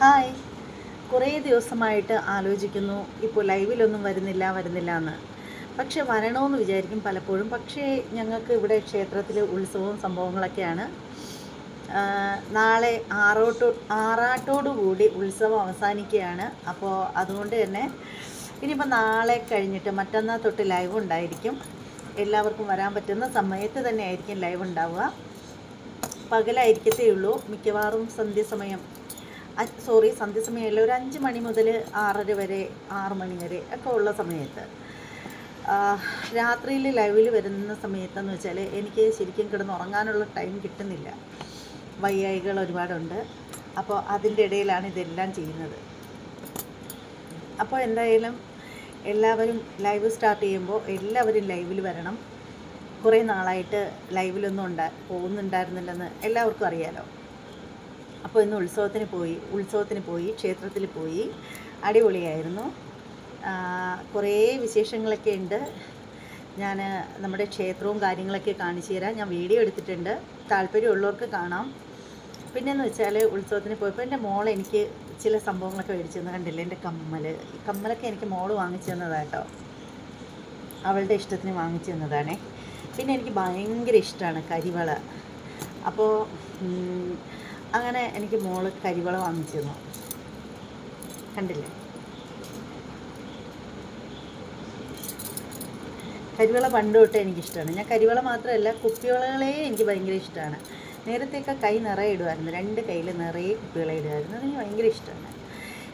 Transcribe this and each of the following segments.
Hi. കുറേ ദിവസമായിട്ട് ആലോചിക്കുന്നു. ഇപ്പോൾ ലൈവിലൊന്നും വരുന്നില്ല വരുന്നില്ല എന്ന്. പക്ഷേ വരണമെന്ന് വിചാരിക്കും പലപ്പോഴും. പക്ഷേ ഞങ്ങൾക്ക് ഇവിടെ ക്ഷേത്രത്തിൽ ഉത്സവവും സംഭവങ്ങളൊക്കെയാണ്. നാളെ ആറോട്ടോ ആറാട്ടോടുകൂടി ഉത്സവം അവസാനിക്കുകയാണ്. അപ്പോൾ അതുകൊണ്ട് തന്നെ ഇനിയിപ്പോൾ നാളെ കഴിഞ്ഞിട്ട് മറ്റന്നാൾ തൊട്ട് ലൈവ് ഉണ്ടായിരിക്കും. എല്ലാവർക്കും വരാൻ പറ്റുന്ന സമയത്ത് തന്നെ ആയിരിക്കും ലൈവ് ഉണ്ടാവുക. പകലായിരിക്കത്തേ ഉള്ളൂ. മിക്കവാറും സന്ധ്യസമയം സോറി സന്ധ്യസമയമല്ല. ഒരു അഞ്ച് മണി മുതൽ ആറര വരെ ആറ് മണി വരെ ഒക്കെ ഉള്ള സമയത്ത്. രാത്രിയിൽ ലൈവിൽ വരുന്ന സമയത്തെന്ന് വെച്ചാൽ എനിക്ക് ശരിക്കും കിടന്ന് ഉറങ്ങാനുള്ള ടൈം കിട്ടുന്നില്ല. വയ്യായികൾ ഒരുപാടുണ്ട്. അപ്പോൾ അതിന്റെ ഇടയിലാണ് ഇതെല്ലാം ചെയ്യുന്നത്. അപ്പോൾ എന്തായാലും എല്ലാവരും ലൈവ് സ്റ്റാർട്ട് ചെയ്യുമ്പോൾ എല്ലാവരും ലൈവിൽ വരണം. കുറേ നാളായിട്ട് ലൈവിലൊന്നും ഉണ്ടാ പോകുന്നുണ്ടായിരുന്നില്ലെന്ന് എല്ലാവർക്കും അറിയാലോ. അപ്പോൾ ഇന്ന് ഉത്സവത്തിന് പോയി ഉത്സവത്തിന് പോയി ക്ഷേത്രത്തിൽ പോയി. അടിപൊളിയായിരുന്നു. കുറേ വിശേഷങ്ങളൊക്കെ ഉണ്ട്. ഞാൻ നമ്മുടെ ക്ഷേത്രവും കാര്യങ്ങളൊക്കെ കാണിച്ചു തരാം. ഞാൻ വീഡിയോ എടുത്തിട്ടുണ്ട്. താല്പര്യമുള്ളവർക്ക് കാണാം. പിന്നെയെന്ന് വെച്ചാൽ ഉത്സവത്തിന് പോയപ്പോൾ എന്റെ മോൾ എനിക്ക് ചില സംഭവങ്ങളൊക്കെ മേടിച്ചു തന്നു. കണ്ടില്ലേ? എന്റെ കമ്മൽ. കമ്മലൊക്കെ എനിക്ക് മോൾ വാങ്ങിച്ചു തന്നതാട്ടോ അവളുടെ ഇഷ്ടത്തിന് വാങ്ങിച്ചു തന്നതാണേ. പിന്നെ എനിക്ക് ഭയങ്കര ഇഷ്ടമാണ് കരിവള. അപ്പോൾ അങ്ങനെ എനിക്ക് മോൾ കരിവള വാങ്ങിച്ചു തന്നു കണ്ടില്ലേ? കരിവള പണ്ട് തൊട്ടേ എനിക്കിഷ്ടമാണ്. ഞാൻ കരിവള മാത്രമല്ല കുപ്പിവളകളെ എനിക്ക് ഭയങ്കര ഇഷ്ടമാണ്. നേരത്തെയൊക്കെ കൈ നിറയെ ഇടുമായിരുന്നു രണ്ട് കയ്യിൽ നിറയെ കുപ്പിവള ഇടുമായിരുന്നു അതെനിക്ക് ഭയങ്കര ഇഷ്ടമാണ്.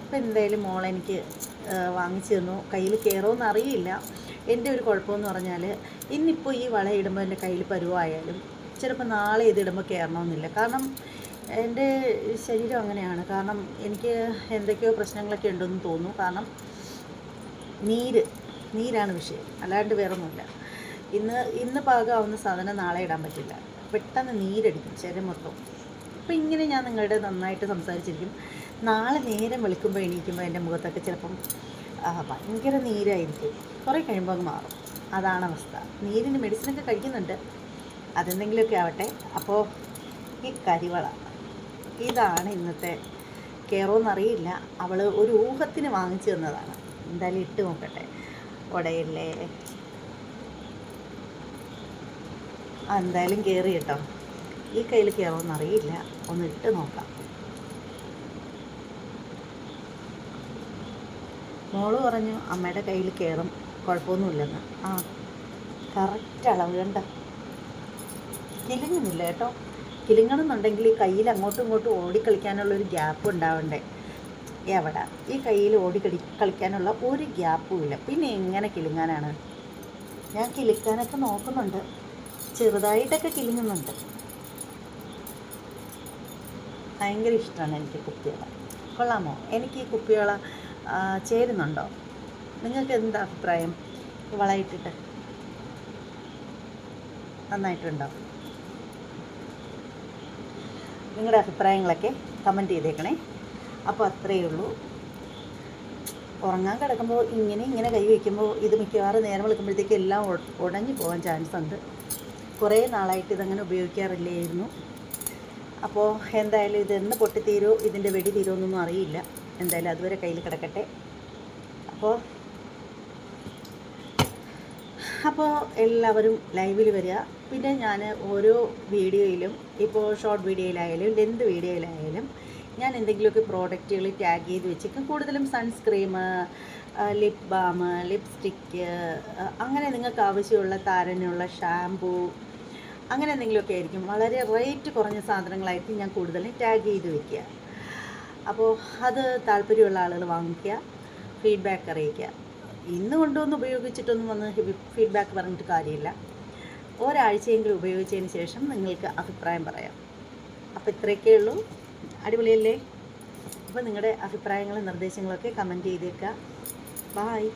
ഇപ്പം എന്തായാലും മോളെനിക്ക് വാങ്ങിച്ചു തന്നു. കയ്യിൽ കയറുമെന്ന് അറിയില്ല. എന്റെ ഒരു കുഴപ്പമെന്ന് പറഞ്ഞാൽ ഇന്നിപ്പോൾ ഈ വള ഇടുമ്പോൾ എന്റെ കയ്യിൽ പരുവായാലും ചിലപ്പോൾ നാളെ ഇതിടുമ്പോൾ കയറണമെന്നില്ല കാരണം എന്റെ ശരീരം അങ്ങനെയാണ്. കാരണം എനിക്ക് എന്തൊക്കെയോ പ്രശ്നങ്ങളൊക്കെ ഉണ്ടെന്ന് തോന്നുന്നു. കാരണം നീര് നീരാണ് വിഷയം. അല്ലാണ്ട് വേറൊന്നുമില്ല. ഇന്ന് ഇന്ന് പാകമാവുന്ന സാധനം നാളെ ഇടാൻ പറ്റില്ല. പെട്ടെന്ന് നീരടിക്കും ചെര മൊത്തം അപ്പോൾ ഇങ്ങനെ ഞാൻ നിങ്ങളുടെ നന്നായിട്ട് സംസാരിച്ചിരിക്കും. നാളെ നേരം വെളുക്കുമ്പോൾ എണീക്കുമ്പോൾ എന്റെ മുഖത്തൊക്കെ ചിലപ്പം ഭയങ്കര നീരായിരിക്കും. കുറേ കഴിയുമ്പോൾ മാറും. അതാണ് അവസ്ഥ. നീരിന് മെഡിസിനൊക്കെ കഴിക്കുന്നുണ്ട്. അതെന്തെങ്കിലുമൊക്കെ ആവട്ടെ. അപ്പോൾ ഈ കരിവള. ഇതാണ് ഇന്നത്തെ കയറോന്നറിയില്ല അവൾ ഒരു ഊഹത്തിന് വാങ്ങിച്ചു തന്നതാണ്. എന്തായാലും ഇട്ട് നോക്കട്ടെ. ഉടയല്ലേ എന്തായാലും കയറി കേട്ടോ. ഈ കയ്യിൽ കയറുമെന്നറിയില്ല ഒന്ന് ഇട്ട് നോക്കാം. മോൾ പറഞ്ഞു അമ്മയുടെ കയ്യിൽ കയറും കുഴപ്പമൊന്നുമില്ലെന്ന്. ആ കറക്റ്റ് അളവ് കണ്ട? കിലുങ്ങുന്നില്ല കേട്ടോ. കിലുങ്ങണമെന്നുണ്ടെങ്കിൽ ഈ കയ്യിൽ അങ്ങോട്ടും ഇങ്ങോട്ടും ഓടിക്കളിക്കാനുള്ള ഒരു ഗ്യാപ്പ് ഉണ്ടാവണ്ടേ? എവിടെ? ഈ കയ്യിൽ ഓടി കളി കളിക്കാനുള്ള ഒരു ഗ്യാപ്പും ഇല്ല. പിന്നെ എങ്ങനെ കിലുങ്ങാനാണ്? ഞാൻ കിലുക്കാനൊക്കെ നോക്കുന്നുണ്ട്. ചെറുതായിട്ടൊക്കെ കിലുങ്ങുന്നുണ്ട്. ഭയങ്കര ഇഷ്ടമാണ് എനിക്ക് കുപ്പിയോള കൊള്ളാമോ? എനിക്ക് ഈ കുപ്പികള ചേരുന്നുണ്ടോ? നിങ്ങൾക്ക് എന്താ അഭിപ്രായം? വളയിട്ടിട്ട് നന്നായിട്ടുണ്ടോ? നിങ്ങളുടെ അഭിപ്രായങ്ങളൊക്കെ കമന്റ് ചെയ്തേക്കണേ. അപ്പോൾ അത്രയേ ഉള്ളൂ. ഉറങ്ങാൻ കിടക്കുമ്പോൾ ഇങ്ങനെ ഇങ്ങനെ കൈ വയ്ക്കുമ്പോൾ ഇത് മിക്കവാറും നേരം വെളുക്കുമ്പോഴത്തേക്ക് എല്ലാം ഉട- ഉടഞ്ഞു പോകാൻ ചാൻസ് ഉണ്ട്. കുറേ നാളായിട്ട് ഇതങ്ങനെ ഉപയോഗിക്കാറില്ലായിരുന്നു. അപ്പോൾ എന്തായാലും ഇത് എന്ന് പൊട്ടിത്തീരോ ഇതിന്റെ വെടി തീരോ തീരുമോ അറിയില്ല. എന്തായാലും അതുവരെ കയ്യിൽ കിടക്കട്ടെ. അപ്പോൾ അപ്പോൾ എല്ലാവരും ലൈവിൽ വരിക. പിന്നെ ഞാൻ ഓരോ വീഡിയോയിലും ഇപ്പോൾ ഷോർട്ട് വീഡിയോയിലായാലും ലെന്ത് വീഡിയോയിലായാലും ഞാൻ എന്തെങ്കിലുമൊക്കെ പ്രോഡക്റ്റുകൾ ടാഗ് ചെയ്ത് വെച്ചേക്കും. കൂടുതലും സൺസ്ക്രീം ലിപ് ബാം ലിപ്സ്റ്റിക്ക് അങ്ങനെ നിങ്ങൾക്ക് ആവശ്യമുള്ള താരനുള്ള ഷാമ്പൂ അങ്ങനെ എന്തെങ്കിലുമൊക്കെ ആയിരിക്കും. വളരെ റേറ്റ് കുറഞ്ഞ സാധനങ്ങളായിരിക്കും ഞാൻ കൂടുതലും ടാഗ് ചെയ്ത് വെക്കുക. അപ്പോൾ അത് താല്പര്യമുള്ള ആളുകൾ വാങ്ങിക്കുക ഫീഡ്ബാക്ക് അറിയിക്കുക. ഇന്ന് കൊണ്ടുവന്ന് ഉപയോഗിച്ചിട്ടൊന്നും വന്ന് ഫീഡ്ബാക്ക് പറഞ്ഞിട്ട് കാര്യമില്ല. ഒരാഴ്ചയെങ്കിലും ഉപയോഗിച്ചതിന് ശേഷം നിങ്ങൾക്ക് അഭിപ്രായം പറയാം. അപ്പോൾ ഇത്രയൊക്കെ ഉള്ളൂ. അടിപൊളിയല്ലേ? അപ്പോൾ നിങ്ങളുടെ അഭിപ്രായങ്ങളും നിർദ്ദേശങ്ങളൊക്കെ കമന്റ് ചെയ്തേക്കുക. ബായ്